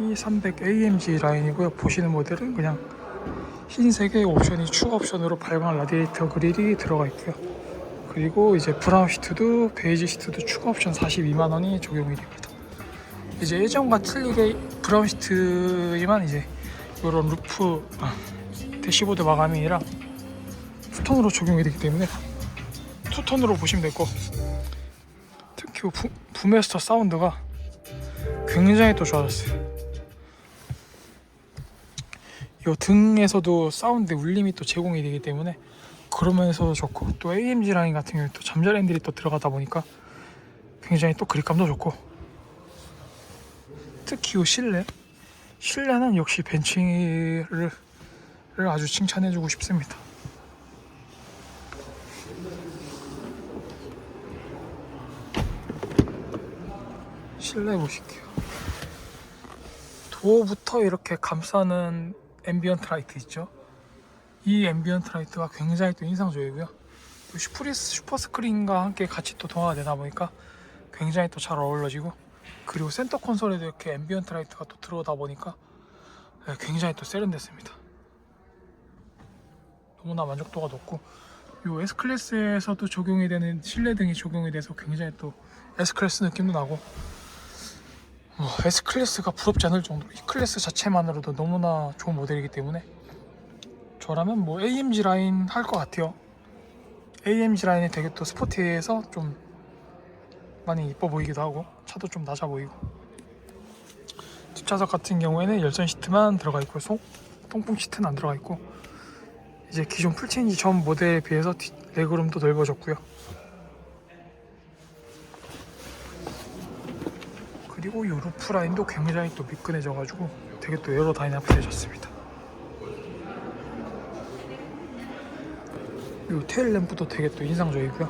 이300 AMG 라인이고요. 보시는 모델은 그냥 흰색의 옵션이 추가 옵션으로 발광 라디에이터 그릴이 들어가 있고요. 그리고 이제 브라운 시트도 베이지 시트도 추가 옵션 42만 원이 적용이 됩니다. 이제 예전과 틀리게 브라운 시트지만 이제 이런 루프 아, 대시보드 마감이랑 투톤으로 적용이 되기 때문에 투톤으로 보시면 되고 특히 부, 부메스터 사운드가 굉장히 또 좋아졌어요. 이 등에서도 사운드 울림이 또 제공이 되기 때문에 그러면서 좋고 또 AMG 라인 같은 경우에 또 잠잘 핸들이 또 들어가다 보니까 굉장히 또 그립감도 좋고 특히 이 실내 실내는 역시 벤츠를 아주 칭찬해주고 싶습니다. 실내 보실게요. 도어부터 이렇게 감싸는 앰비언트 라이트 있죠. 이 앰비언트 라이트가 굉장히 또 인상적이고요. 또 슈프리스 슈퍼 스크린과 함께 같이 또 동화가 되다 보니까 굉장히 또 잘 어우러지고 그리고 센터 콘솔에도 이렇게 앰비언트 라이트가 또 들어오다 보니까 네, 굉장히 또 세련됐습니다. 너무나 만족도가 높고 이 S 클래스에서도 적용이 되는 실내 등이 적용이 돼서 굉장히 또 S 클래스 느낌도 나고 뭐 S 클래스가 부럽지 않을 정도로 이 클래스 자체만으로도 너무나 좋은 모델이기 때문에 저라면 뭐 AMG 라인 할 것 같아요. AMG 라인이 되게 또 스포티해서 좀 많이 이뻐 보이기도 하고 차도 좀 낮아 보이고 뒷좌석 같은 경우에는 열선 시트만 들어가 있고 송, 통풍 시트는 안 들어가 있고 이제 기존 풀체인지 전 모델에 비해서 뒷 레그룸도 넓어졌고요. 그리고 이 루프 라인도 굉장히 또 미끈해져가지고 되게 또 에어로 다이나믹해졌습니다. 이 테일 램프도 되게 또 인상적이고요.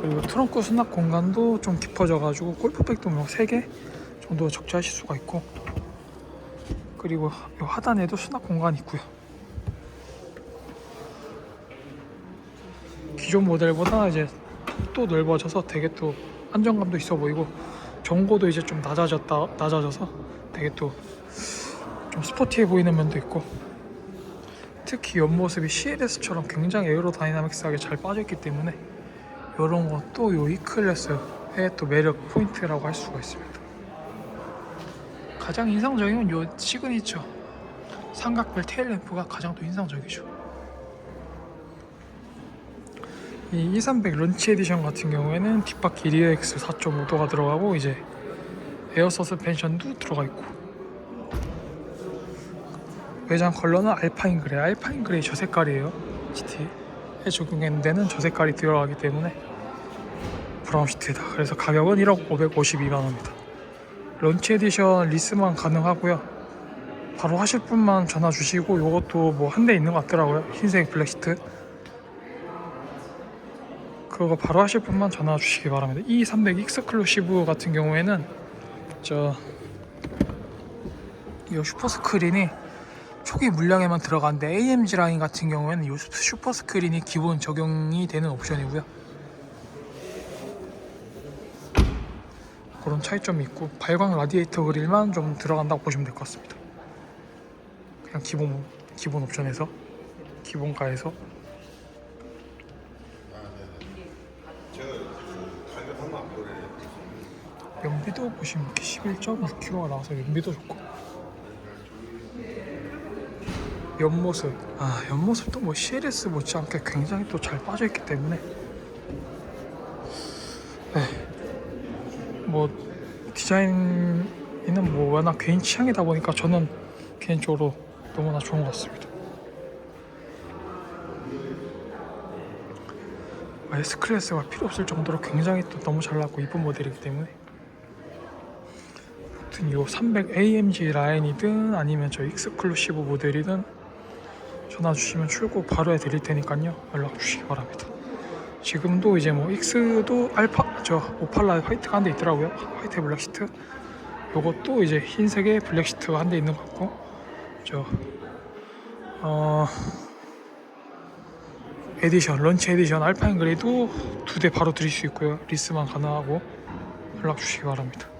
그리고 트렁크 수납 공간도 좀 깊어져가지고 골프백도 뭐 3개 정도 적재하실 수가 있고 그리고 이 하단에도 수납 공간이 있고요. 기존 모델보다 이제 또 넓어져서 되게 또 안정감도 있어 보이고 전고도 이제 좀 낮아졌다 낮아져서 되게 또 좀 스포티해 보이는 면도 있고 특히 옆모습이 CLS처럼 굉장히 에어로다이나믹스하게 잘 빠져있기 때문에 이런 것도 요 E클래스의 또 매력 포인트라고 할 수가 있습니다. 가장 인상적인 건요 시그니처 삼각별 테일 램프가 가장 또 인상적이죠. 이 2300 런치 에디션 같은 경우에는 뒷바퀴 리어 X 4.5도가 들어가고 이제 에어 서스펜션도 들어가 있고. 외장 컬러는 알파인 그레이 알파인 그레이 저 색깔이에요. GT에 적용했는 데는 저 색깔이 들어가기 때문에 브라운 시트다. 그래서 가격은 1억 552만 원입니다. 런치 에디션 리스만 가능하고요. 바로 하실 분만 전화 주시고 요것도 뭐 한 대 있는 것 같더라고요. 흰색 블랙 시트 그거 바로 하실 분만 전화 주시기 바랍니다. 이300 익스클루시브 같은 경우에는 저 이 슈퍼 스크린이 초기 물량에만 들어가는데 AMG 라인 같은 경우에는 이 슈퍼 스크린이 기본 적용이 되는 옵션이고요. 그런 차이점이 있고 발광 라디에이터 그릴만 좀 들어간다고 보시면 될 것 같습니다. 그냥 기본 기본 옵션에서 기본가에서 연비도 보시면 이렇게 11.6kg가 나와서 연비도 좋고. 옆모습 아 옆모습도 뭐 CLS 못지않게 굉장히 또 잘 빠져있기 때문에. 네뭐 디자인은 뭐 워낙 개인 취향이다 보니까 저는 개인적으로 너무나 좋은 것 같습니다 S 클래스가 필요 없을 정도로 굉장히 또 너무 잘 나고 이쁜 모델이기 때문에. 아무튼 요300 AMG 라인이든 아니면 저 익스클루시브 모델이든 전화 주시면 출고 바로 해드릴 테니까요. 연락 주시기 바랍니다. 지금도 이제 뭐 익스도 알파 저 오팔라 화이트가 한 대 있더라고요. 화이트 블랙 시트. 요것도 이제 흰색의 블랙 시트가 한 대 있는 것 같고 저 어 에디션 런치 에디션 알파인 그레이도 두 대 바로 드릴 수 있고요 리스만 가능하고 연락 주시기 바랍니다.